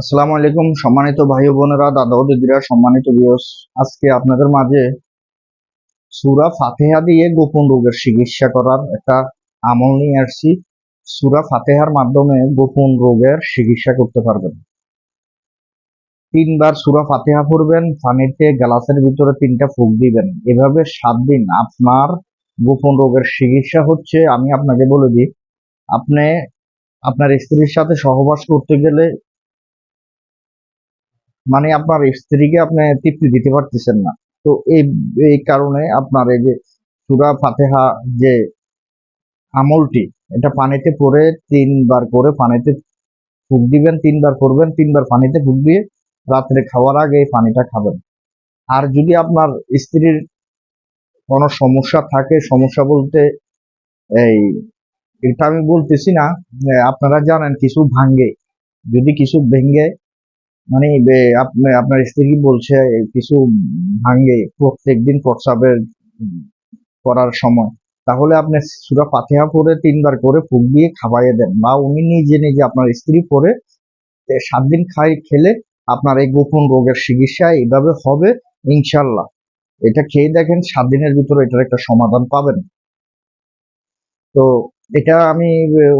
আসসালামু আলাইকুম, সম্মানিত ভাই বোনেরা, দাদা ও দিদিরা, সম্মানিত বিয়স আজকে আপনাদের মাঝে সুরা ফাতেহা দিয়ে গোপন রোগের চিকিৎসা করার একটা আমল নিয়ে আসছি। সুরা ফাতেহার মাধ্যমে গোপন রোগের চিকিৎসা করতে পারবেন। তিনবার সুরা ফাতেহা পড়বেন পানিতে গ্লাসের ভিতরে তিনটা ফুক দিবেন। এভাবে সাত দিন আপনার গোপন রোগের চিকিৎসা হচ্ছে। আমি আপনাকে বলে দিই, আপনি আপনার স্ত্রীর সাথে সহবাস করতে গেলে মানে আপনার স্ত্রীকে আপনি তৃপ্তি দিতে পারতেছেন না। তো এই এই কারণে আপনার এই যে সুরা ফাতেহা যে আমলটি, এটা পানিতে পরে তিনবার করে পানিতে ফুক দিবেন, তিনবার করবেন, তিনবার পানিতে ফুক দিয়ে রাত্রে খাওয়ার আগে এই পানিটা খাবেন। আর যদি আপনার স্ত্রীর কোনো সমস্যা থাকে, সমস্যা বলতে এই, এটা আমি বলতেছি না আপনারা জানেন কিছু ভাঙ্গে। যদি কিছু ভেঙ্গে মানে আপনার স্ত্রী বলছে, কিছু ভাঙ্গে প্রত্যেকদিন প্রস্রাবের করার সময়। তাহলে আপনি সুরা ফাতিহা পরে তিনবার করে ফুক দিয়ে খাওয়াইয়ে দেন। বা উনি নিজে নিজে আপনার স্ত্রী পরে সাত দিন খাই খেলে আপনার এই গোপন রোগের চিকিৎসা এইভাবে হবে, ইনশাল্লাহ। এটা খেয়ে দেখেন সাত দিনের ভিতরে এটার একটা সমাধান পাবেন। তো এটা আমি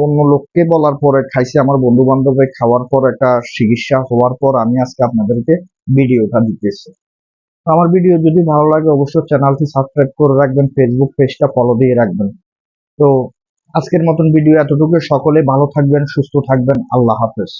অন্য লোককে বলার পরে খাইছি, আমার বন্ধু বান্ধবে খাওয়ার পর, একটা চিকিৎসা হওয়ার পর আমি আজকে আপনাদেরকে ভিডিওটা দিতেছি। আমার ভিডিও যদি ভালো লাগে, অবশ্যই চ্যানেলটি সাবস্ক্রাইব করে রাখবেন ফেসবুক পেজটা ফলো দিয়ে রাখবেন। তো আজকের মতন ভিডিও এতটুকু, সকলে ভালো থাকবেন, সুস্থ থাকবেন, আল্লাহ হাফেজ।